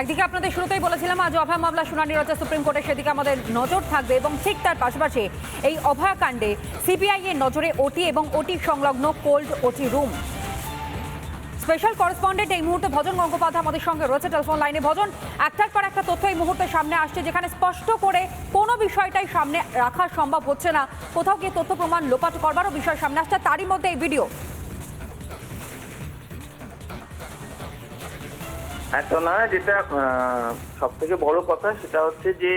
একদিকে আপনাদের শুরুতেই বলেছিলাম, আজ অভয় মামলা শুনানি রয়েছে, সুপ্রিম কোর্টে সেদিকে আমাদের নজর থাকবে এবং ঠিক তার পাশাপাশি এই অভয়াকাণ্ডে সিবিআই এর নজরে ওটি এবং ওটি সংলগ্ন cold OT room special correspondent এই মুহূর্তে ভজন গঙ্গোপাধ্যায় আমাদের সঙ্গে রয়েছে টেলিফোন লাইনে ভজন, একটার পর একটা তথ্য এই মুহূর্তে সামনে আসছে, যেখানে স্পষ্ট করে কোনো বিষয়টাই সামনে রাখা সম্ভব হচ্ছে না। কোথাও গিয়ে তথ্য প্রমাণ লোপাট করবারও বিষয় সামনে আসছে, তারই মধ্যে এই ভিডিও এত না, যেটা সব থেকে বড় কথা সেটা হচ্ছে যে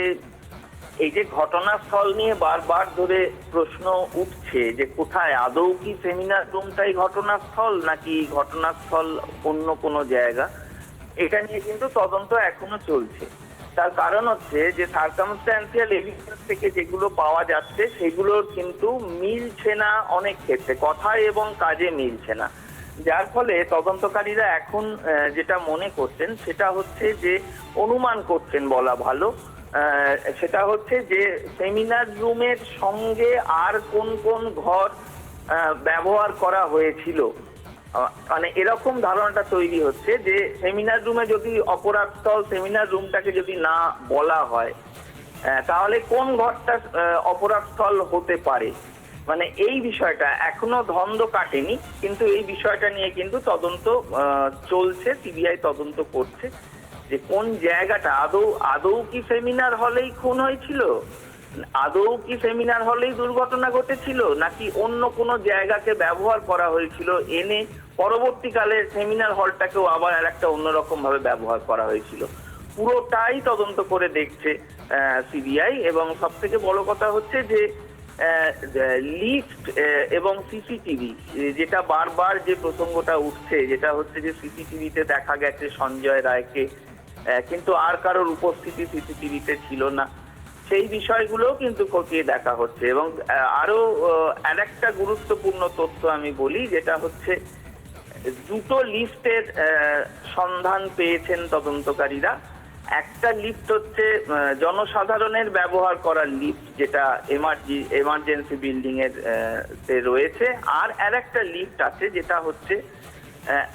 এই যে ঘটনাস্থল নিয়ে বারবার ধরে প্রশ্ন উঠছে যে কোথায়, আদৌ কি সেমিনার রুমটাই ঘটনাস্থল নাকি ঘটনাস্থল অন্য কোনো জায়গা, এটা নিয়ে কিন্তু তদন্ত এখনও চলছে। তার কারণ হচ্ছে যে সার্কামস্ট্যান্সিয়াল এভিডেন্স থেকে যেগুলো পাওয়া যাচ্ছে, সেগুলোর কিন্তু মিলছে না অনেক ক্ষেত্রে, কথায় এবং কাজে মিলছে না। যার ফলে তদন্তকারীরা এখন যেটা মনে করছেন সেটা হচ্ছে যে অনুমান করছেন বলা ভালো। সেটা হচ্ছে যে সেমিনার রুমের সঙ্গে আর কোন কোন ঘর ব্যবহার করা হয়েছিল। মানে এরকম ধারণাটা তৈরি হচ্ছে যে সেমিনার রুমে যদি অপরাধস্থল সেমিনার রুমটাকে যদি না বলা হয় তাহলে কোন ঘরটা অপরাধস্থল হতে পারে? মানে এই বিষয়টা এখনও ধন্দ কাটেনি, কিন্তু এই বিষয়টা নিয়ে কিন্তু তদন্ত চলছে, সিবিআই তদন্ত করছে, যে কোন জায়গাটা, আদৌ আদৌ কি সেমিনার হলেই খুন হয়েছিল? আদৌ কি সেমিনার হলেই দুর্ঘটনা ঘটেছিল? নাকি অন্য কোনো জায়গাকে ব্যবহার করা হয়েছিল? এনে পরবর্তীকালে সেমিনার হলটাকেও আবার আর একটা অন্যরকম ভাবে ব্যবহার করা হয়েছিল। পুরোটাই তদন্ত করে দেখছে সিবিআই এবং সব থেকে বড় কথা হচ্ছে যে লিফট এবং সিসিটিভি যেটা বারবার যে প্রসঙ্গটা উঠছে, যেটা হচ্ছে যে সিসিটিভিতে দেখা গেছে সঞ্জয় রায়কে কিন্তু আর কারোর উপস্থিতি সিসিটিভিতে ছিল না। সেই বিষয়গুলোও কিন্তু খতিয়ে দেখা হচ্ছে। এবং আরও আর একটা গুরুত্বপূর্ণ তথ্য আমি বলি, যেটা হচ্ছে দুটো লিফটের সন্ধান পেয়েছেন তদন্তকারীরা। একটা লিফট হচ্ছে জনসাধারণের ব্যবহার করার লিফট যেটা এমার্জি এমার্জেন্সি বিল্ডিং এর রয়েছে। আর আর একটা লিফট আছে যেটা হচ্ছে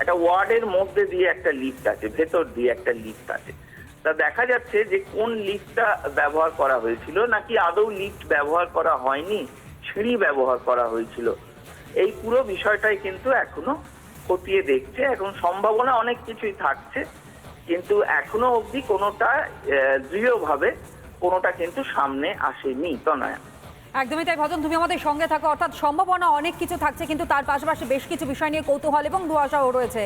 একটা ওয়ার্ডের মধ্যে দিয়ে একটা লিফট আছে, ভেতর দিয়ে একটা লিফট আছে। তা দেখা যাচ্ছে যে কোন লিফটটা ব্যবহার করা হয়েছিল, নাকি আদৌ লিফট ব্যবহার করা হয়নি, সিঁড়ি ব্যবহার করা হয়েছিল। এই পুরো বিষয়টাই কিন্তু এখনও খতিয়ে দেখছে। এখন সম্ভাবনা অনেক কিছুই থাকছে। কিন্তু এখনও অবধি কোনোটা দৃঢ়ভাবে কোনোটা কিন্তু সামনে আসেনি তনয়া একদমই তাই, ভজন, তুমি আমাদের সঙ্গে থাকো। অর্থাৎ সম্ভাবনা অনেক কিছু থাকছে, কিন্তু তার পাশাপাশি বেশ কিছু বিষয় নিয়ে কৌতূহল এবং ধোয়াশাও রয়েছে।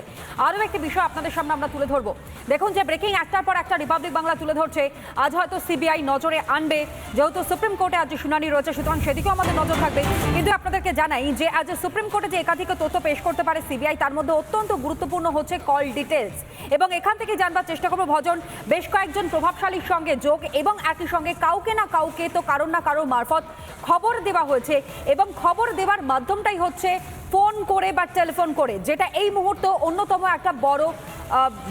আরও একটি বিষয় আপনাদের সামনে আমরা তুলে ধরবো। দেখুন যে ব্রেকিং একটার পর একটা রিপাবলিক বাংলা তুলে ধরছে। আজ হয়তো সিবিআই নজরে আনবে। যেহেতু সুপ্রিম কোর্টে আজ শুনানি রয়েছে, সুতরাং সেদিকেও আমাদের নজর থাকবে। কিন্তু আপনাদেরকে জানাই যে আজ সুপ্রিম কোর্টে যে একাধিক তথ্য পেশ করতে পারে সিবিআই তার মধ্যে অত্যন্ত গুরুত্বপূর্ণ হচ্ছে কল ডিটেলস এবং এখান থেকে জানবার চেষ্টা করব, ভজন, বেশ কয়েকজন প্রভাবশালীর সঙ্গে যোগ এবং একই সঙ্গে কাউকে না কাউকে তো কারোর না কারোর মারফত খবর দেওয়া হয়েছে এবং খবর দেওয়ার মাধ্যমটাই হচ্ছে ফোন করে বা টেলিফোন করে, যেটা এই মুহূর্তে অন্যতম একটা বড়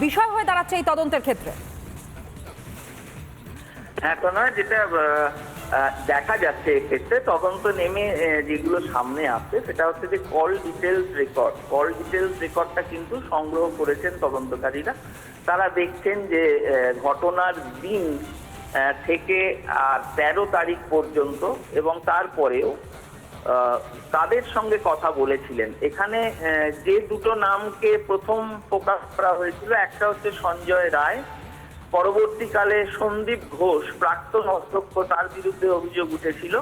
বিষয় হয়ে দাঁড়াচ্ছে এই তদন্তের ক্ষেত্রে। নয় যেটা দেখা যাচ্ছে এক্ষেত্রে তদন্ত নেমে যেগুলো সামনে আসছে, সেটা হচ্ছে যে call details record call details রেকর্ডটা কিন্তু সংগ্রহ করেছেন তদন্তকারীরা। তারা দেখছেন যে ঘটনার দিন থেকে তেরো তারিখ পর্যন্ত এবং তারপরেও তাদের সঙ্গে কথা বলেছিলেন। এখানে যে দুটো নামকে প্রথম প্রকাশ করা হয়েছিল, একটা হচ্ছে সঞ্জয় রায়। পরবর্তীকালে সন্দীপ ঘোষ, প্রাক্তন অধ্যক্ষ, তার বিরুদ্ধে অভিযোগ উঠেছিল।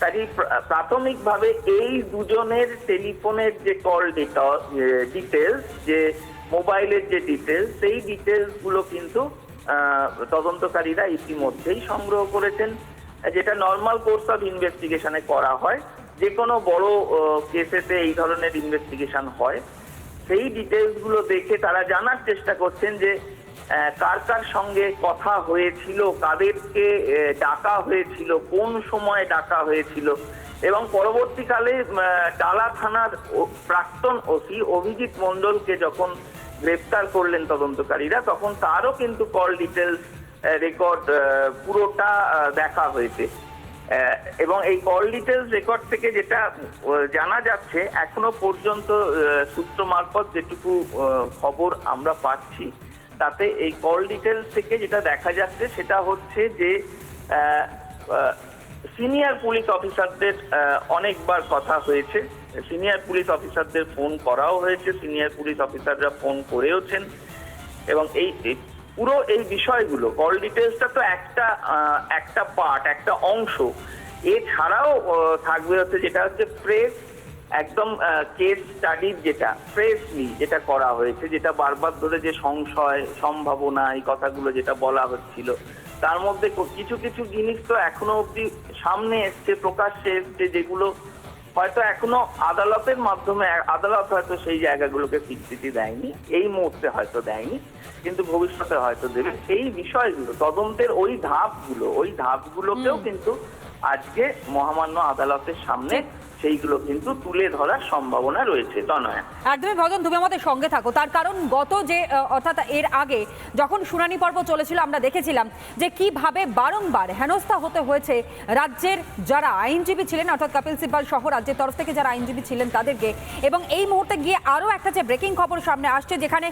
তারই প্রাথমিকভাবে এই দুজনের টেলিফোনের যে কল ডিটেলস যে মোবাইলের যে ডিটেলস সেই ডিটেলসগুলো কিন্তু তদন্তকারীরা ইতিমধ্যেই সংগ্রহ করেছেন। যেটা নর্মাল কোর্স অফ ইনভেস্টিগেশনে করা হয় যে কোনো বড় কেসেতে এই ধরনের ইনভেস্টিগেশন হয়। সেই ডিটেলসগুলো দেখে তারা জানার চেষ্টা করছেন যে কার কার সঙ্গে কথা হয়েছিল, কাদেরকে ডাকা হয়েছিল, কোন সময় ডাকা হয়েছিল, এবং পরবর্তীকালে ডালা থানার প্রাক্তন ওসি অভিজিৎ মণ্ডলকে যখন গ্রেপ্তার করলেন তদন্তকারীরা, তখন তারও কিন্তু কল ডিটেলস রেকর্ড পুরোটা দেখা হয়েছে। এবং এই কল ডিটেলস রেকর্ড থেকে যেটা জানা যাচ্ছে, এখনও পর্যন্ত সূত্র মারফত যেটুকু খবর আমরা পাচ্ছি, তাতে এই কল ডিটেলস থেকে যেটা দেখা যাচ্ছে, সেটা হচ্ছে যে সিনিয়র পুলিশ অফিসারদের অনেকবার কথা হয়েছে। সিনিয়র পুলিশ অফিসারদের ফোন করাও হয়েছে, সিনিয়র পুলিশ অফিসাররা ফোন করেওছেন এবং এই পুরো এই বিষয়গুলো কল ডিটেলসটা তো একটা একটা পার্ট একটা অংশ। এছাড়াও থাকবে হচ্ছে যেটা হচ্ছে প্রেস একদম কেস স্টাডির যেটা ফ্রেশলি যেটা করা হয়েছে, যেটা বারবার ধরে যে সংশয়, সম্ভাবনা, এই কথাগুলো যেটা বলা হচ্ছিল, তার মধ্যে কিছু কিছু জিনিস তো এখনও অব্দি সামনে এসছে, প্রকাশ্যে এসছে, যেগুলো হয়তো এখনও আদালতের মাধ্যমে আদালত হয়তো সেই জায়গাগুলোকে স্বীকৃতি দেয়নি এই মুহূর্তে হয়তো দেয়নি কিন্তু ভবিষ্যতে হয়তো দেবে। সেই বিষয়গুলো তদন্তের ওই ধাপগুলো ওই ধাপগুলোকেও কিন্তু আজকে মহামান্য আদালতের সামনে সেইগুলো কিন্তু তুলে ধরার সম্ভাবনা রয়েছে, তনয়া। একদমই ভজন তুমি আমাদের সঙ্গে থাকো। তার কারণ গত যে অর্থাৎ এর আগে যখন শুনানি পর্ব চলেছিল, আমরা দেখেছিলাম যে কীভাবে বারংবার হেনস্থা হতে হয়েছে রাজ্যের যারা আইনজীবী ছিলেন, অর্থাৎ কপিল সিব্বাল সহ রাজ্যের তরফ থেকে যারা আইনজীবী ছিলেন তাদেরকে। এবং এই মুহূর্তে গিয়ে আরও একটা যে ব্রেকিং খবর সামনে আসছে, যেখানে